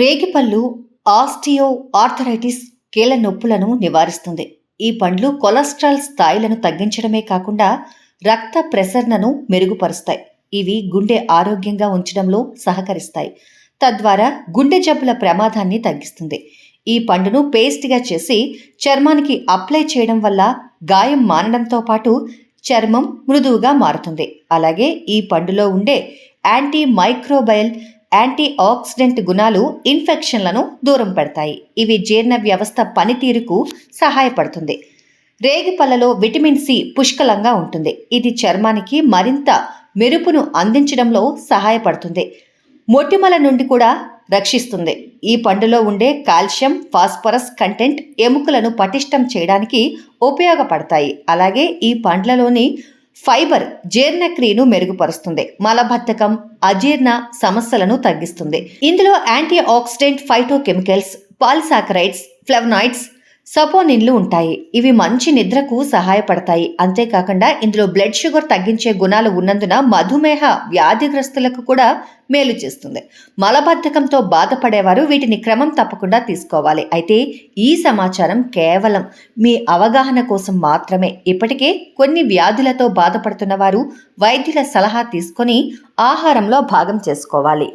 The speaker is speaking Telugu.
రేగిపళ్ళు ఆస్టియో ఆర్థరైటిస్ కీళ్ళ నొప్పులను నివారిస్తుంది. ఈ పండ్లు కొలెస్ట్రాల్ స్థాయిలను తగ్గించడమే కాకుండా రక్త ప్రసరణను మెరుగుపరుస్తాయి. ఇవి గుండె ఆరోగ్యంగా ఉంచడంలో సహకరిస్తాయి. తద్వారా గుండె జబ్బుల ప్రమాదాన్ని తగ్గిస్తుంది. ఈ పండును పేస్ట్గా చేసి చర్మానికి అప్లై చేయడం వల్ల గాయం మానడంతో పాటు చర్మం మృదువుగా మారుతుంది. అలాగే ఈ పండులో ఉండే యాంటీ మైక్రోబయల్ యాంటీ ఆక్సిడెంట్ గుణాలు ఇన్ఫెక్షన్లను దూరం పెడతాయి. ఇవి జీర్ణ వ్యవస్థ పనితీరుకు సహాయపడుతుంది. రేగిపళ్ళలో విటమిన్ సి పుష్కలంగా ఉంటుంది. ఇది చర్మానికి మరింత మెరుపును అందించడంలో సహాయపడుతుంది. మొటిమల నుండి కూడా రక్షిస్తుంది. ఈ పండులో ఉండే కాల్షియం ఫాస్ఫరస్ కంటెంట్ ఎముకలను పటిష్టం చేయడానికి ఉపయోగపడతాయి. అలాగే ఈ పండ్లలోని ఫైబర్ జీర్ణక్రియను మెరుగుపరుస్తుంది. మలబద్ధకం అజీర్ణ సమస్యలను తగ్గిస్తుంది. ఇందులో antioxidant phytochemicals polysaccharides flavonoids సపోనిన్లు ఉంటాయి. ఇవి మంచి నిద్రకు సహాయపడతాయి. అంతేకాకుండా ఇందులో బ్లడ్ షుగర్ తగ్గించే గుణాలు ఉన్నందున మధుమేహ వ్యాధిగ్రస్తులకు కూడా మేలు చేస్తుంది. మలబద్ధకంతో బాధపడేవారు వీటిని క్రమం తప్పకుండా తీసుకోవాలి. అయితే ఈ సమాచారం కేవలం మీ అవగాహన కోసం మాత్రమే. ఇప్పటికే కొన్ని వ్యాధులతో బాధపడుతున్న వారు వైద్యుల సలహా తీసుకొని ఆహారంలో భాగం చేసుకోవాలి.